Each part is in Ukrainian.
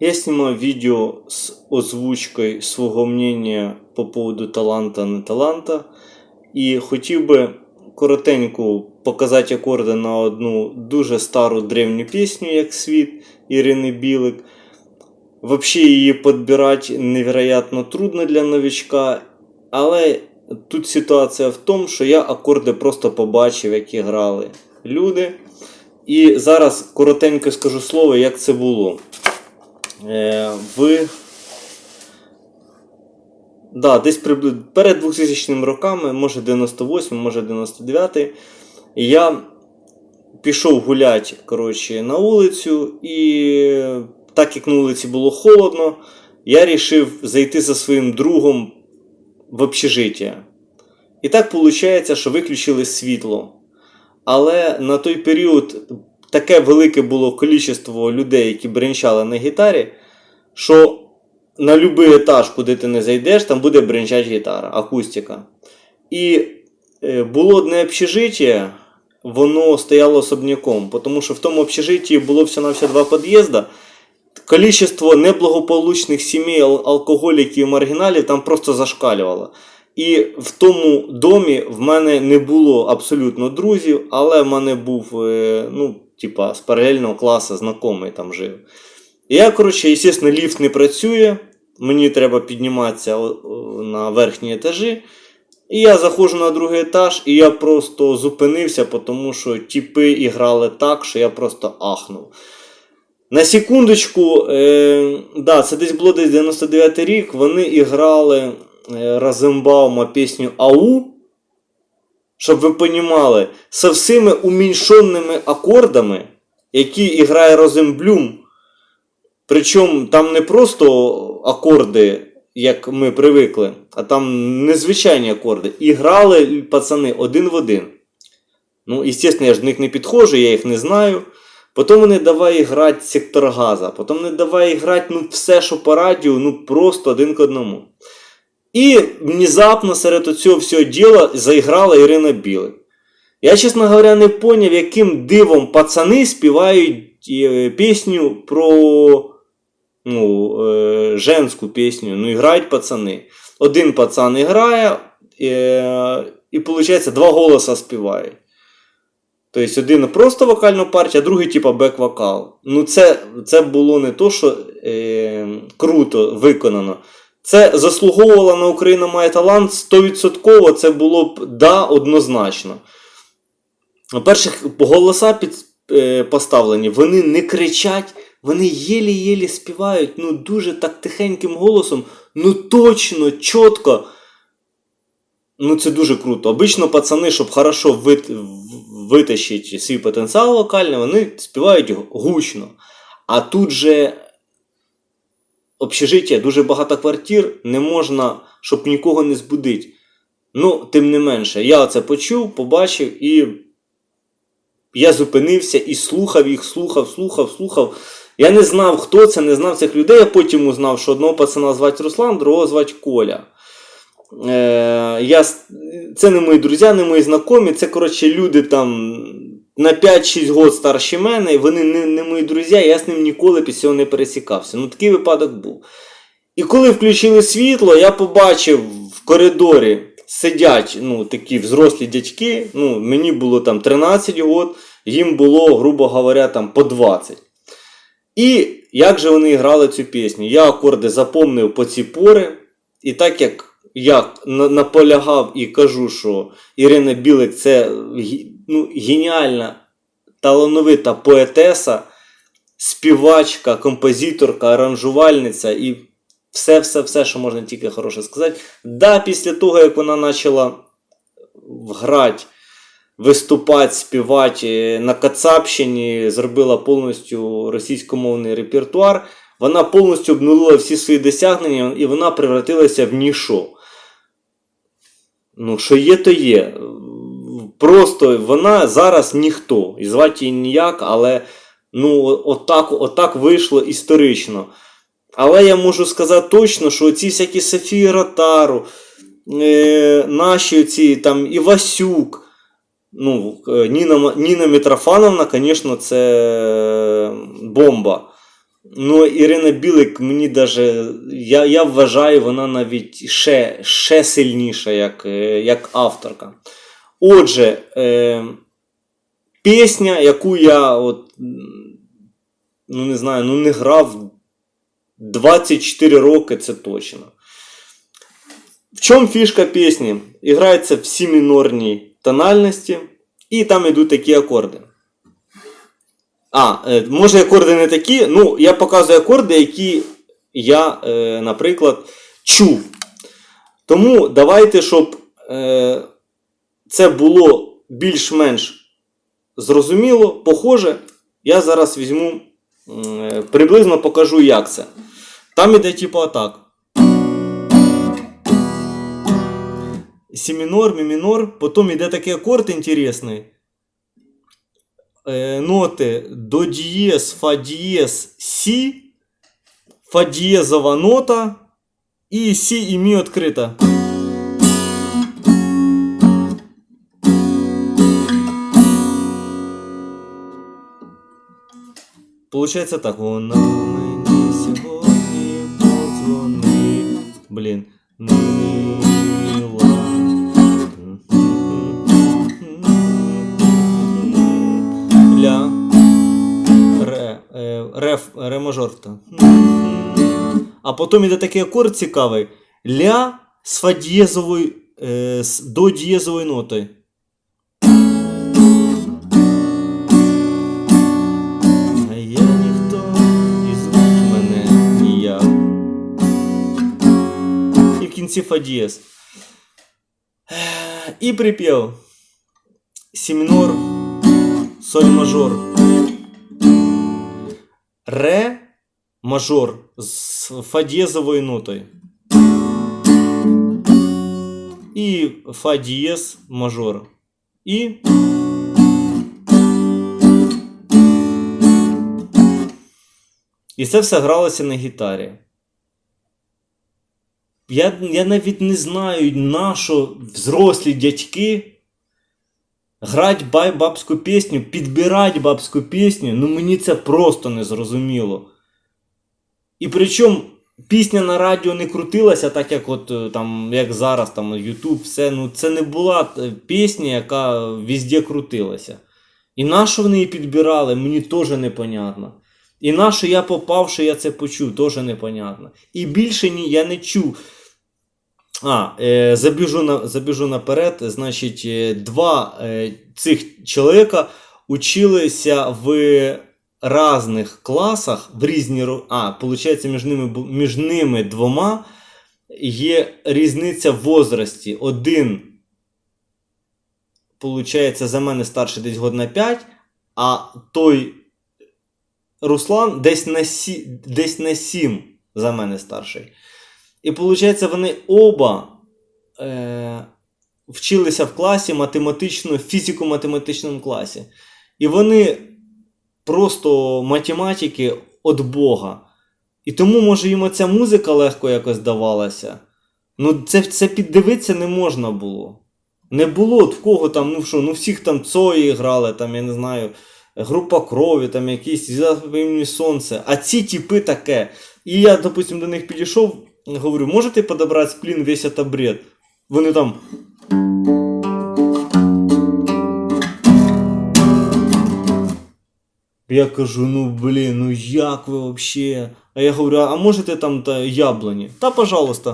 Я снимаю видео с озвучкой свого мнения по поводу таланта не таланта. І хотів би коротенько показати акорди на одну дуже стару древню пісню, як світ Ірини Білик. Вообще її підбирати невероятно трудно для новичка, але тут ситуація в тому, що я акорди просто побачив, які грали люди. І зараз коротенько скажу слово, як це було. Е, в... Да, десь прибли... перед 2000 роками, може 98, може 99, я пішов гуляти коротше, на вулицю, і так як на вулиці було холодно, я вирішив зайти за своїм другом в общежиття. І так виходить, що виключили світло. Але на той період таке велике було кількість людей, які бренчали на гітарі, що на будь-який етаж, куди ти не зайдеш, там буде бренчати гітара, акустика. І е, було одне общежиття, воно стояло особняком, тому що в тому общежитті було всього-навсього два під'їзди. Количество неблагополучних сімей, алкоголіків і маргіналів там просто зашкалювало. І в тому домі в мене не було абсолютно друзів, але в мене був, е, ну, типа, з паралельного класу знайомий там жив. І я, коротше, звісно, ліфт не працює, мені треба підніматися на верхні етажі. І я заходжу на другий етаж, і я просто зупинився, тому що тіпи іграли так, що я просто ахнув. На секундочку, е, да, це десь було десь 99 рік, вони іграли е, Розенбаума пісню Ау. Щоб ви понімали, со всіми уміншеними акордами, які грає Розенблюм. Причому там не просто акорди, як ми привикли, а там незвичайні акорди. І грали пацани один в один. Ну, звісно, я ж до них не підходжу, я їх не знаю. Потім вони давай грати сектор газа, потім вони давай грати ну, все, що по радіо, ну просто один к одному. І внезапно серед цього всього діла заіграла Ірина Білик. Я, чесно говоря, не поняв, яким дивом пацани співають е, пісню про ну, е, женську пісню. Ну, грають пацани. Один пацан грає, е, і виходить, два голоса співають. Тобто один просто вокальну партію, а другий, типа, бек-вокал. Ну, це, це було не то, що е, круто виконано. Це заслуговувало на Україна має талант 100%, це було б да, однозначно. По-перше, голоса під, е, поставлені, вони не кричать, вони єлі-єлі співають, ну дуже так тихеньким голосом, ну точно, чітко. Ну, це дуже круто. Обично пацани, щоб хорошо вит... витащити свій потенціал вокальний, вони співають гучно. А тут же общежиття, дуже багато квартир, не можна, щоб нікого не збудити. Ну, тим не менше, я це почув, побачив і я зупинився і слухав їх, слухав, слухав, слухав. Я не знав, хто це, не знав цих людей. Я потім узнав, що одного пацана звати Руслан, другого звати Коля. Е, я, це не мої друзі, не мої знайомі. Це, коротше, люди там на 5-6 років старші мене, і вони не, не мої друзі, я з ним ніколи після не пересікався. Ну, такий випадок був. І коли включили світло, я побачив в коридорі сидять ну, такі взрослі дядьки. Ну, мені було там 13 років, їм було, грубо говоря, там по 20. І як же вони грали цю пісню? Я акорди запомнив по ці пори. І так як я наполягав і кажу, що Ірина Білик це ну, геніальна, талановита поетеса, співачка, композиторка, аранжувальниця і все-все-все, що можна тільки хороше сказати. Да, після того, як вона почала грати, виступати, співати на Кацапщині, зробила повністю російськомовний репертуар, вона повністю обнулила всі свої досягнення і вона превратилася в ніщо. Ну, що є, то є. Просто вона зараз ніхто. І звати її ніяк, але ну, отак, отак вийшло історично. Але я можу сказати точно, що ці всякі Софії Ротару, е, наші ці там Івасюк, ну, е, Ніна, Ніна Митрофановна, звісно, це бомба. Ну, Ірина Білик, мені даже, я, я вважаю, вона навіть ще, ще сильніша як, е, як авторка. Отже, е, пісня, яку я от, ну не знаю, ну не грав 24 роки, це точно. В чому фішка пісні? Іграється в сі тональності, і там йдуть такі акорди. А, е, може акорди не такі. Ну, я показую акорди, які я, е, наприклад, чув. Тому давайте, щоб е, це було більш-менш зрозуміло, похоже, я зараз візьму, е, приблизно покажу, як це. Там іде типу отак. Сі мінор, мі мінор, потім йде такий акорд інтересний. Е, ноти до дієз, фа дієз, сі, фа дієзова нота і сі і мі відкрита. Получається так. Вона мені сьогодні подзвонив. Блін. Мила. Ля. Ре. е, Ре, ре мажор. та. А потім іде такий акорд цікавий. Ля з фа дієзовою, е, до дієзовою нотою. Кінці фа дієз. Е, І припів. Сі мінор, соль мажор. Ре мажор з фа дієзовою нотою. І фа дієз мажор. І. І це все гралося на гітарі. Я, я навіть не знаю, на що взрослі дядьки грати бабську пісню, підбирати бабську пісню, ну мені це просто не зрозуміло. І причому пісня на радіо не крутилася, так як от е, там, як зараз, там YouTube, все. Ну це не була е, пісня, яка везде крутилася. І на що вони її підбирали, мені теж непонятно. І на що я попав, що я це почув, теж непонятно. І більше ні, я не чув. А, е, забіжу, на, забіжу наперед. Значить, е, два е, цих чоловіка училися в різних класах, в різні А, виходить, між ними, між ними двома є різниця в возрасті. Один, виходить, за мене старший десь год на 5, а той Руслан десь на, сі, десь на 7 за мене старший. І виходить, вони оба е, вчилися в класі математично, фізико-математичному класі. І вони просто математики від Бога. І тому, може, їм оця музика легко якось давалася. Ну, це, це піддивитися не можна було. Не було от в кого там, ну що, ну всіх там Цої грали, там, я не знаю, група крові, там якісь сонце. А ці типи таке. І я, допустим, до них підійшов, говорю, можете подобрати сплін весь это бред? Вони там. Я кажу, ну блін, ну як ви вообще? А я говорю, а можете там та яблуні? Та пожалуйста.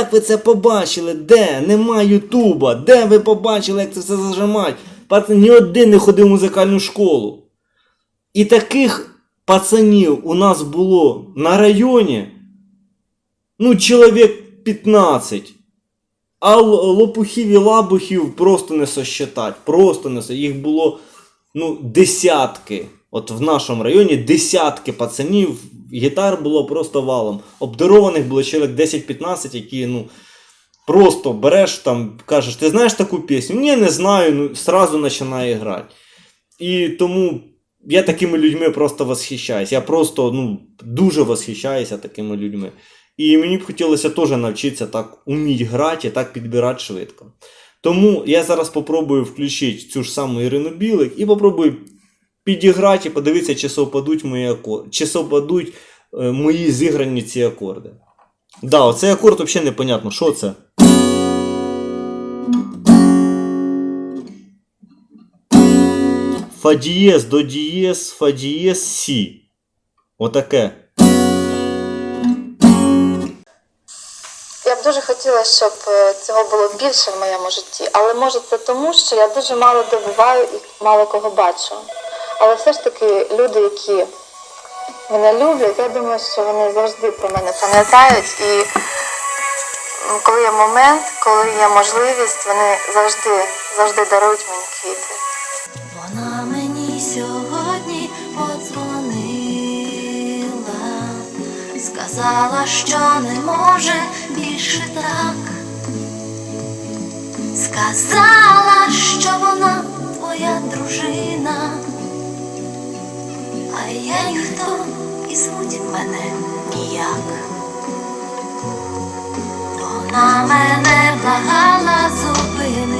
Як? Ви це побачили? Де? Нема Ютуба. Де ви побачили, як це все зажимать? Пацан ні один не ходив в музикальну школу. І таких пацанів у нас було на районі, ну, чоловік 15. А лопухів і лабухів просто не сосчитать. Просто не со... Їх було ну, десятки. От в нашому районі десятки пацанів, гітар було просто валом. Обдарованих було чоловік 10-15, які, ну, просто береш там, кажеш, ти знаєш таку пісню? Ні, не знаю, ну, сразу починає грати. І тому я такими людьми просто восхищаюсь. Я просто ну, дуже восхищаюся такими людьми. І мені б хотілося теж навчитися так уміти грати і так підбирати швидко. Тому я зараз попробую включити цю ж саму Ірину Білик і попробую підіграти і подивитися, чи совпадуть мої акорди, чи совпадуть е, мої зіграні ці акорди. Да, оцей акорд взагалі непонятно, що це. Фа дієз до дієз, фа дієз, сі. Отаке. Я б дуже хотіла, щоб е, цього було більше в моєму житті, але може це тому, що я дуже мало добуваю і мало кого бачу. Але все ж таки люди, які мене люблять, я думаю, що вони завжди про мене пам'ятають. І коли є момент, коли є можливість, вони завжди, завжди дарують мені квіти. Вона мені сьогодні подзвонила, сказала, що не може більше так. Сказала, що вона твоя дружина, а я ніхто і звуть мене ніяк. Вона мене благала зупинитись,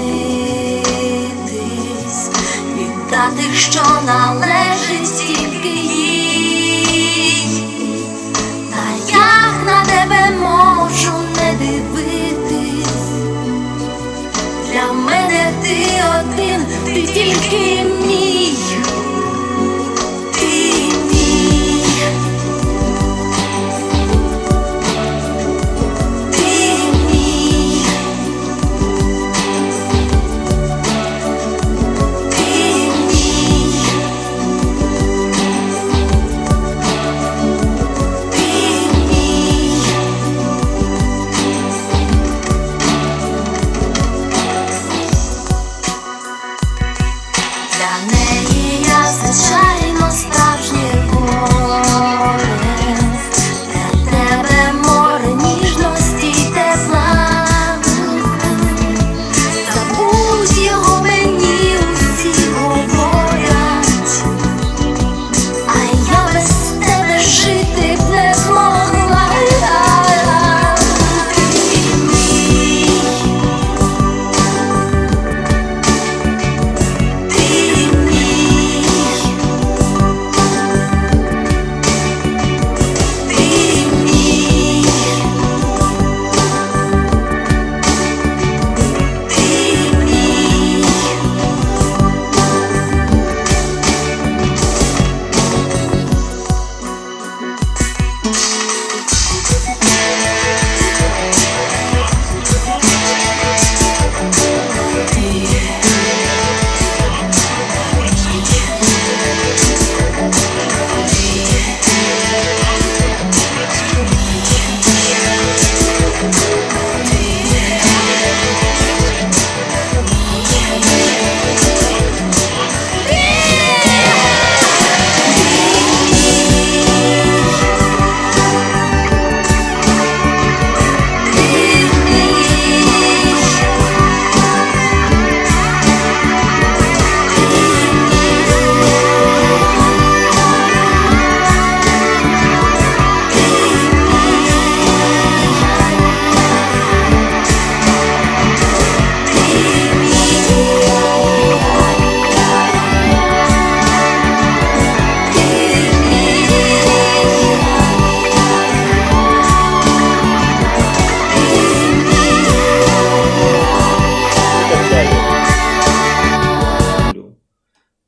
віддати, що належить тільки їй. Та як на тебе можу не дивитись? Для мене ти один, ти тільки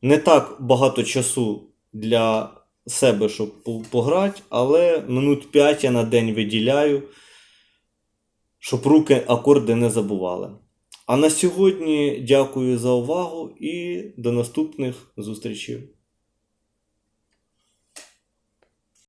Не так багато часу для себе, щоб пограти, але минут 5 я на день виділяю, щоб руки акорди не забували. А на сьогодні дякую за увагу і до наступних зустрічей.